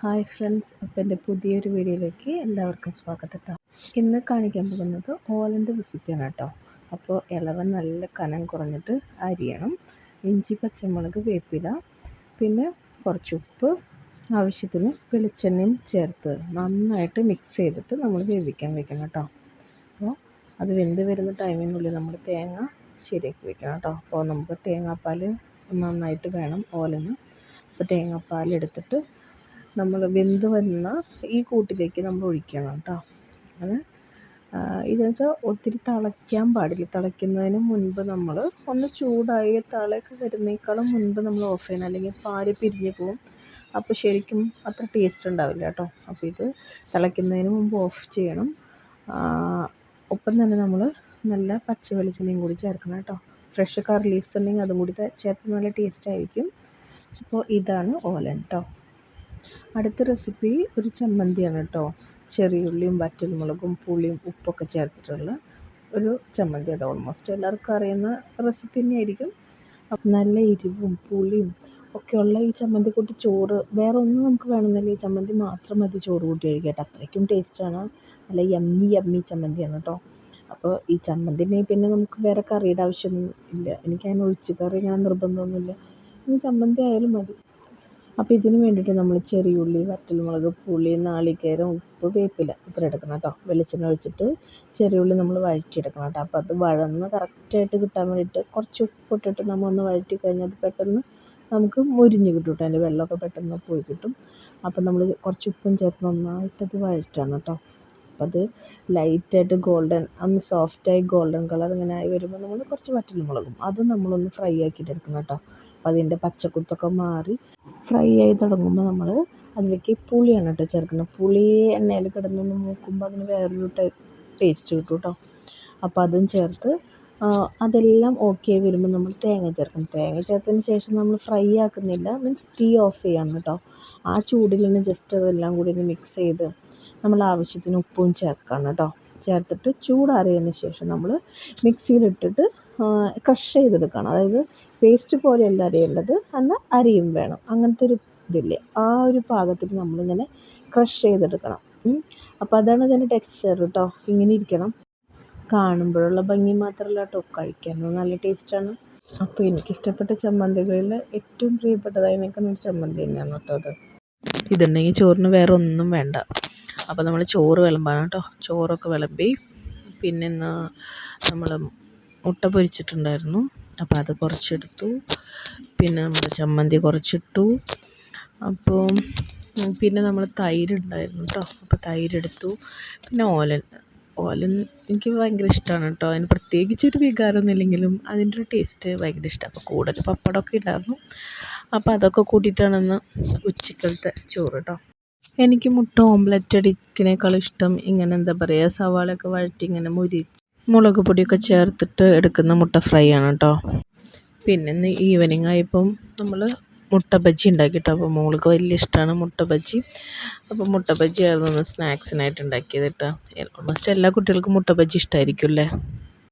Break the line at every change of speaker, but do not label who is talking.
Hi friends അപ്പോൾ എന്റെ പുതിയൊരു വീഡിയോയിലേക്ക് എല്ലാവർക്കും സ്വാഗതം കേട്ടോ ഇന്ന് കാണിക്കാൻ പോകുന്നത് ഓലന്റെ റെസിപ്പിയാണ് കേട്ടോ അപ്പോൾ ഇളവൻ നല്ല കനം കുറഞ്ഞിട്ട് അരിയണം. ഇഞ്ചി പച്ചമുളക് വേപ്പില പിന്നെ കുറച്ച് ഉപ്പ് ആവശ്യത്തിന് വെളിച്ചെണ്ണയും ചേർത്ത് നന്നായിട്ട് മിക്സ് ചെയ്തിട്ട് നമ്മൾ വേവിക്കാൻ വെക്കണം കേട്ടോ അപ്പോൾ അത് വെന്ത് വരുന്ന ടൈമിനുള്ളിൽ നമ്മൾ തേങ്ങ ശരിയാക്കി വെക്കണം കേട്ടോ അപ്പോൾ നമുക്ക് തേങ്ങാപ്പാൽ നന്നായിട്ട് വേണം ഓലന്. അപ്പോൾ തേങ്ങാപ്പാൽ എടുത്തിട്ട് നമ്മൾ വെന്ത് വരുന്ന ഈ കൂട്ടിലേക്ക് നമ്മൾ ഒഴിക്കണം കേട്ടോ അത് ഇതെന്ന് വെച്ചാൽ ഒത്തിരി തിളയ്ക്കാൻ പാടില്ല. തിളയ്ക്കുന്നതിന് മുൻപ് നമ്മൾ ഒന്ന് ചൂടായി തിളയൊക്കെ വരുന്നേക്കാളും മുൻപ് നമ്മൾ ഓഫ് ചെയ്യണം. അല്ലെങ്കിൽ പാൽ പിരിഞ്ഞ് പോകും അപ്പോൾ ശരിക്കും അത്ര ടേസ്റ്റ് ഉണ്ടാവില്ല കേട്ടോ അപ്പോൾ ഇത് തിളയ്ക്കുന്നതിന് മുമ്പ് ഓഫ് ചെയ്യണം. ഒപ്പം തന്നെ നമ്മൾ നല്ല പച്ച വെളിച്ചെണ്ണയും കൂടി ചേർക്കണം കേട്ടോ ഫ്രഷ് കറി ലീവ്സ് ഉണ്ടെങ്കിൽ അതും കൂടി ചേർത്ത് നല്ല ടേസ്റ്റ് ആയിരിക്കും. അപ്പോൾ ഇതാണ് ഓലൻ കേട്ടോ അടുത്ത റെസിപ്പി ഒരു ചമ്മന്തിയാണ് കേട്ടോ ചെറിയുള്ളിയും വറ്റൽമുളകും പുളിയും ഉപ്പൊക്കെ ചേർത്തിട്ടുള്ള ഒരു ചമ്മന്തി അത് ഓൾമോസ്റ്റ് എല്ലാവർക്കും അറിയുന്ന റെസിപ്പി തന്നെയായിരിക്കും. നല്ല എരിവും പുളിയും ഒക്കെയുള്ള ഈ ചമ്മന്തി കൂട്ടി ചോറ് വേറെ ഒന്നും നമുക്ക് വേണമെന്നില്ല. ഈ ചമ്മന്തി മാത്രം മതി ചോറ് കൂട്ടി കഴിക്കട്ടെ അത്രയ്ക്കും ടേസ്റ്റാണ് നല്ല യമ്മി യമ്മി ചമ്മന്തിയാണ് കേട്ടോ അപ്പോൾ ഈ ചമ്മന്തി പിന്നെ നമുക്ക് വേറെ കറിയുടെ ആവശ്യമൊന്നും ഇല്ല. എനിക്ക് അതിന് ഒഴിച്ച് കറി ഇങ്ങനെ നിർബന്ധമൊന്നുമില്ല. ഇനി ചമ്മന്തി ആയാലും മതി. അപ്പോൾ ഇതിന് വേണ്ടിയിട്ട് നമ്മൾ ചെറിയ ചെറിയുള്ളി വറ്റൽമുളക് പുളി നാളികേരം ഉപ്പ് വേപ്പില ഇത്ര എടുക്കണം കേട്ടോ. വെളിച്ചെണ്ണ ഒഴിച്ചിട്ട് ചെറിയ ഉള്ളി നമ്മൾ വഴറ്റിയെടുക്കണം കേട്ടോ. അപ്പോൾ അത് വഴന്ന് കറക്റ്റായിട്ട് കിട്ടാൻ വേണ്ടിയിട്ട് കുറച്ച് ഉപ്പ് ഇട്ടിട്ട് നമ്മൾ ഒന്ന് വഴറ്റി കഴിഞ്ഞാൽ പെട്ടെന്ന് നമുക്ക് മുരിഞ്ഞ് കിട്ടും കേട്ടോ. അതിന്റെ വെള്ളമൊക്കെ പെട്ടെന്ന് പോയി കിട്ടും. അപ്പോൾ നമ്മൾ കുറച്ച് ഉപ്പും ചേർത്ത് നന്നായിട്ടത് വഴറ്റണം കേട്ടോ. അപ്പോൾ അത് ലൈറ്റായിട്ട് ഗോൾഡൻ ഒന്ന് സോഫ്റ്റായി ഗോൾഡൻ കളർ ഇങ്ങനെ ആയി വരുമ്പോൾ നമ്മൾ കുറച്ച് വറ്റൽമുളകും അത് നമ്മളൊന്ന് ഫ്രൈ ആക്കിയിട്ട് എടുക്കണം കേട്ടോ. അപ്പോൾ അതിന്റെ പച്ചക്കുത്തൊക്കെ മാറി ഫ്രൈ ആയി തുടങ്ങുമ്പോൾ നമ്മൾ അതിലേക്ക് പുളിയാണ് കേട്ടോ ചേർക്കുന്നത്. പുളി എണ്ണയിൽ കിടന്നൊന്ന് മൂക്കുമ്പോൾ അതിന് വേറൊരു ടേസ്റ്റ് കിട്ടും കേട്ടോ. അപ്പോൾ അതും ചേർത്ത് അതെല്ലാം ഓക്കെ വരുമ്പോൾ നമ്മൾ തേങ്ങ ചേർക്കും തേങ്ങ ചേർത്തതിന് ശേഷം നമ്മൾ ഫ്രൈ ആക്കുന്നില്ല. മീൻസ് തീ ഓഫ് ചെയ്യണം കേട്ടോ. ആ ചൂടിൽ തന്നെ ജസ്റ്റ് അതെല്ലാം കൂടി ഒന്ന് മിക്സ് ചെയ്ത് നമ്മൾ ആവശ്യത്തിന് ഉപ്പും ചേർക്കണം കേട്ടോ. ചേർത്തിട്ട് ചൂടാറിയതിന് ശേഷം നമ്മൾ മിക്സിയിലിട്ടിട്ട് ക്രഷ് ചെയ്തെടുക്കണം. അതായത് പേസ്റ്റ് പോലെയല്ല അരിയേണ്ടത് എന്നാൽ അരിയും വേണം. അങ്ങനത്തെ ഒരു ഇതില്ലേ? ആ ഒരു പാകത്തിൽ നമ്മളിങ്ങനെ ക്രഷ് ചെയ്തെടുക്കണം. അപ്പോൾ അതാണ് അതിന്റെ ടെക്സ്ചർ കേട്ടോ. ഇങ്ങനെ ഇരിക്കണം. കാണുമ്പോഴുള്ള ഭംഗി മാത്രമല്ല കേട്ടോ. കഴിക്കാനും നല്ല ടേസ്റ്റാണ് അപ്പോൾ എനിക്ക് ഇഷ്ടപ്പെട്ട ചമ്മന്തികളിൽ ഏറ്റവും പ്രിയപ്പെട്ടതായി നിൽക്കുന്ന ഒരു ചമ്മന്തി തന്നെയാണ് കേട്ടോ അത്. ഇതുണ്ടെങ്കിൽ ചോറിന് വേറെ ഒന്നും വേണ്ട. അപ്പോൾ നമ്മൾ ചോറ് വിളമ്പാണ് കേട്ടോ ചോറൊക്കെ വിളമ്പി പിന്നെ ഇന്ന് നമ്മൾ മുട്ട പൊരിച്ചിട്ടുണ്ടായിരുന്നു. അപ്പോൾ അത് കുറച്ചെടുത്തു. പിന്നെ നമ്മൾ ചമ്മന്തി കുറച്ചിട്ടു. അപ്പോൾ പിന്നെ നമ്മൾ തൈരുണ്ടായിരുന്നു കേട്ടോ അപ്പോൾ തൈരെടുത്തു. പിന്നെ ഓലൻ ഓലൻ എനിക്ക് ഭയങ്കര ഇഷ്ടമാണ് കേട്ടോ അതിന് പ്രത്യേകിച്ചൊരു വികാരമൊന്നും ഇല്ലെങ്കിലും അതിന്റെ ഒരു ടേസ്റ്റ് ഭയങ്കര ഇഷ്ടമാണ് അപ്പോൾ കൂടുതൽ ഒരു പപ്പടമൊക്കെ ഉണ്ടായിരുന്നു. അപ്പോൾ അതൊക്കെ കൂട്ടിയിട്ടാണ് ഇന്ന് ഉച്ചക്കലത്തെ ചോറ് കേട്ടോ എനിക്ക് മുട്ട ഓംലെറ്റ് അടിക്കണേക്കാൾ ഇഷ്ടം ഇങ്ങനെ എന്താ പറയുക സവാളയൊക്കെ വഴറ്റി ഇങ്ങനെ മുരിച്ച് മുളക് പൊടിയൊക്കെ ചേർത്തിട്ട് എടുക്കുന്ന മുട്ട ഫ്രൈ ആണ് കേട്ടോ പിന്നെ ഇന്ന് ഈവനിങ് ആയപ്പം നമ്മൾ മുട്ട ബജ്ജി ഉണ്ടാക്കി കേട്ടോ അപ്പോൾ മോൾക്ക് വലിയ ഇഷ്ടമാണ് മുട്ട ബജ്ജി. അപ്പോൾ മുട്ട ബജ്ജി ആയിരുന്നു ഒന്ന് സ്നാക്സിനായിട്ട് ഉണ്ടാക്കിയത് കേട്ടോ ഓൾമോസ്റ്റ് എല്ലാ കുട്ടികൾക്കും മുട്ട ബജ്ജി ഇഷ്ടമായിരിക്കും അല്ലേ?